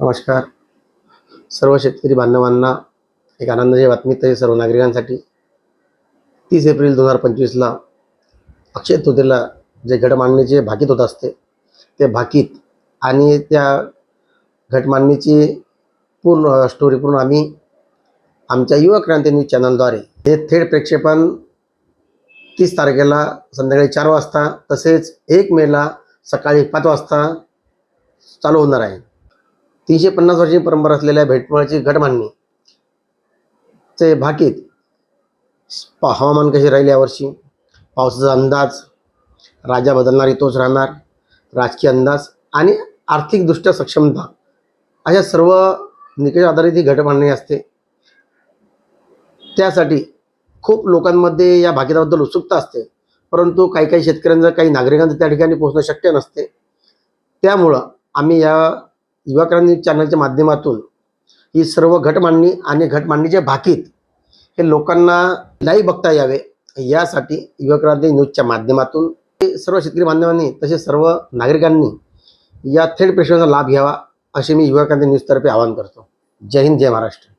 नमस्कार. सर्व शेतकरी बांधवांना एक आनंदाची बातमी तरी सर्व नागरिकांसाठी. तीस एप्रिल दोन हजार पंचवीसला अक्षय तृतीला जे घटमांडणीचे भाकीत होत असते ते भाकीत आणि त्या घटमांडणीची पूर्ण स्टोरी पूर्ण आम्ही आमच्या युवा क्रांती न्यूज चॅनलद्वारे. हे थेट प्रेक्षेपण तीस तारखेला संध्याकाळी चार वाजता तसेच एक मेला सकाळी पाच वाजता चालू होणार आहे. तीनशे पन्नास वर्षाची परंपरा असलेल्या भेटवळची घटमांडणी चे भाकीत. पा- हवामान कसे राहील यावर्षी? पावसाचा अंदाज. राजा बदलणारी तोच राहणार. राजकीय अंदाज आणि आर्थिकदृष्ट्या सक्षमता. अशा सर्व निकष आधारित ही घटमांडणी असते. त्यासाठी खूप लोकांमध्ये या भागीदाबद्दल उत्सुकता असते. परंतु काही काही शेतकऱ्यांचं काही नागरिकांचं त्या ठिकाणी पोहोचणं शक्य नसते. त्यामुळं आम्ही या युवा क्रांती चॅनलच्या माध्यमातून ही सर्व घटमांडणी आणि घटमांडणीचे भाकीत हे लोकांना लाईव्ह बघता यावे यासाठी युवा क्रांती न्यूजच्या माध्यमातून सर्व शेतकरी बांधवांनी तसेच सर्व नागरिकांनी या थेट प्रेक्षणाचा लाभ घ्यावा असे मी युवा क्रांती न्यूजतर्फे आवाहन करतो. जय हिंद जय महाराष्ट्र.